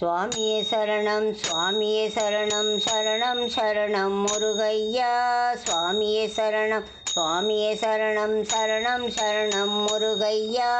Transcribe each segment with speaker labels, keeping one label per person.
Speaker 1: சுவாமியே சரணம் சுவாமியே சரணம் சரணம் சரணம் முருகையா. சுவாமியே சரணம் சுவாமியே சரணம் சரணம் சரணம் முருகையா.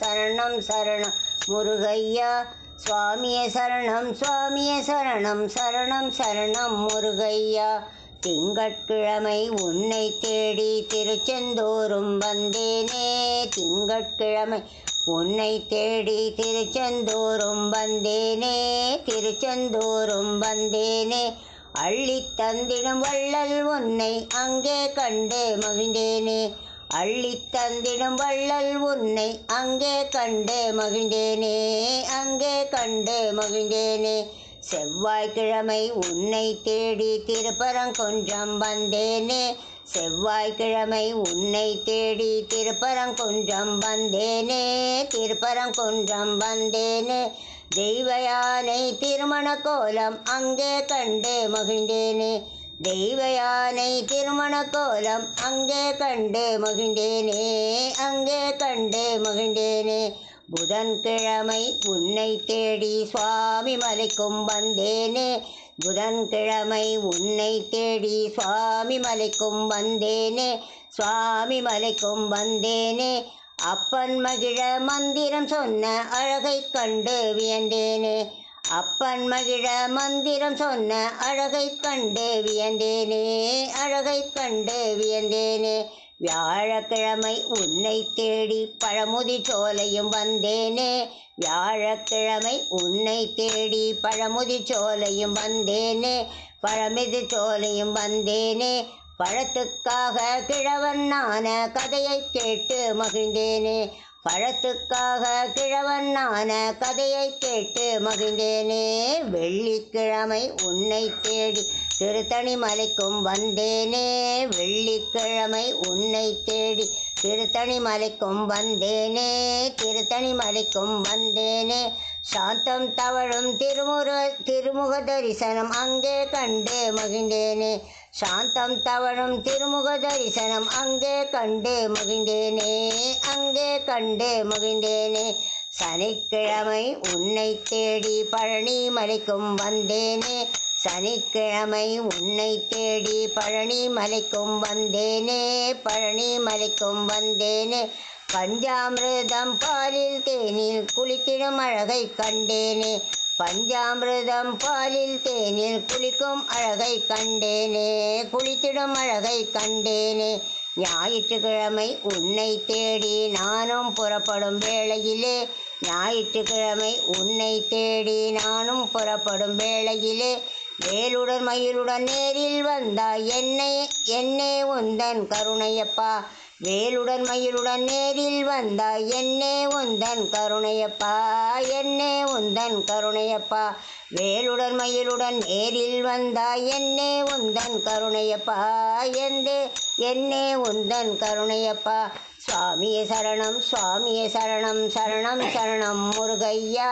Speaker 1: சரணம் சரணம் முருகையா. சுவாமியே சரணம் சுவாமியே சரணம் சரணம் சரணம் முருகையா. திங்கட்கிழமை உன்னை தேடி திருச்செந்தோறும் வந்தேனே. திங்கட்கிழமை உன்னை தேடி திருச்செந்தூரும் வந்தேனே திருச்செந்தூரும் வந்தேனே. அள்ளி தந்திடும் வள்ளல் உன்னை அங்கே கண்டு மகிழ்ந்தேனே. அள்ளி தந்திடும் வள்ளல் உன்னை அங்கே கண்டு மகிழ்ந்தேனே அங்கே கண்டு மகிழ்ந்தேனே. செவ்வாய்க்கிழமை உன்னை தேடி திருப்பரங்குன்றம் வந்தேனே. செவ்வாய்க்கிழமை உன்னை தேடி திருப்பரங்குன்றம் வந்தேனே திருப்பரங்குன்றம் வந்தேனே. தெய்வ யானை திருமண கோலம் அங்கே கண்டு மகிழ்ந்தேனே. தெய்வ யானை திருமண கோலம் அங்கே கண்டு மகிழ்ந்தேனே அங்கே கண்டு மகிழ்ந்தேனே. புதன்கிழமை உன்னை தேடி சுவாமி மலைக்கும் வந்தேனே. புதன்கிழமை உன்னை தேடி சுவாமி மலைக்கும் வந்தேனே சுவாமி மலைக்கும் வந்தேனே. அப்பன் மகிழ மந்திரம் சொன்ன அழகை கண்டு வியந்தேனே. அப்பன் மகிழ மந்திரம் சொன்ன அழகை கண்டு வியந்தேனே அழகை கண்டு வியந்தேனே. வியாழக்கிழமை உன்னை தேடி பழமுதி சோலையும் வந்தேனே. வியாழக்கிழமை உன்னை தேடி பழமுதி சோலையும் வந்தேனே. பழமிது சோலையும் வந்தேனே. பழத்துக்காக கிழவனான கதையை கேட்டு மகிழ்ந்தேனே. பழத்துக்காக கிழவனான கதையை கேட்டு மகிழ்ந்தேனே. வெள்ளிக்கிழமை உன்னை தேடி திருத்தணி மலைக்கும் வந்தேனே வெள்ளிக்கிழமை உன்னை தேடி. திருத்தணி மலைக்கும் வந்தேனே திருத்தணி மலைக்கும் வந்தேனே. சாந்தம் தவழும் திருமுக திருமுக தரிசனம் அங்கே கண்டே மகிழ்ந்தேனே. சாந்தம் தவழும் திருமுக தரிசனம் அங்கே கண்டே மகிழ்ந்தேனே அங்கே கண்டே மகிழ்ந்தேனே. சனிக்கிழமை உன்னை தேடி பழனி மலைக்கும் வந்தேனே. சனிக்கிழமை உன்னை தேடி பழனி மலைக்கும் வந்தேனே பழனி மலைக்கும் வந்தேனே. பஞ்சாமிரதம் பாலில் தேனில் குளித்திடும் அழகை கண்டேனே. பஞ்சாமிரதம் பாலில் தேனில் குளிக்கும் அழகை கண்டேனே குளித்திடும் அழகை கண்டேனே. ஞாயிற்றுக்கிழமை உன்னை தேடி நானும் புறப்படும் வேளையிலே ஞாயிற்றுக்கிழமை உன்னை தேடி நானும் புறப்படும் வேளையிலே வேலுடன் மயிலுடன் நேரில் வந்தாய். என்னை என்னே உந்தன் கருணையப்பா. வேலுடன் மயிலுடன் நேரில் வந்தாய். என்னே உந்தன் கருணையப்பா. என்னே உந்தன் கருணையப்பா. வேலுடன் மயிலுடன் நேரில் வந்தாய். என்னே உந்தன் கருணையப்பா. எந்தே என்னே உந்தன் கருணையப்பா. சுவாமியே சரணம் சுவாமியே சரணம் சரணம் சரணம் முருகையா.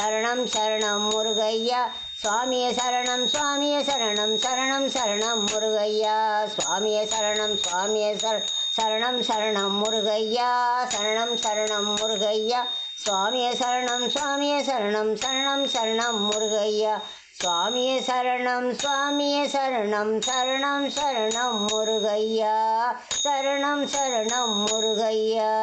Speaker 1: சரணம் சரணம் முருகையா. சுவாமிய சரணம் சுவாமிய சரணம் சரணம் சரணம் முருகையா. சுவாமிய சரணம் சுவாமிய சர சரணம் சரணம் முருகையா. சரணம் சரணம் முருகையா. சுவாமிய சரணம் சுவாமிய சரணம் சரணம் சரணம் முருகையா. சுவாமிய சரணம் சுவாமிய சரணம் சரணம் சரணம் முருகையா. சரணம் சரணம் முருகையா.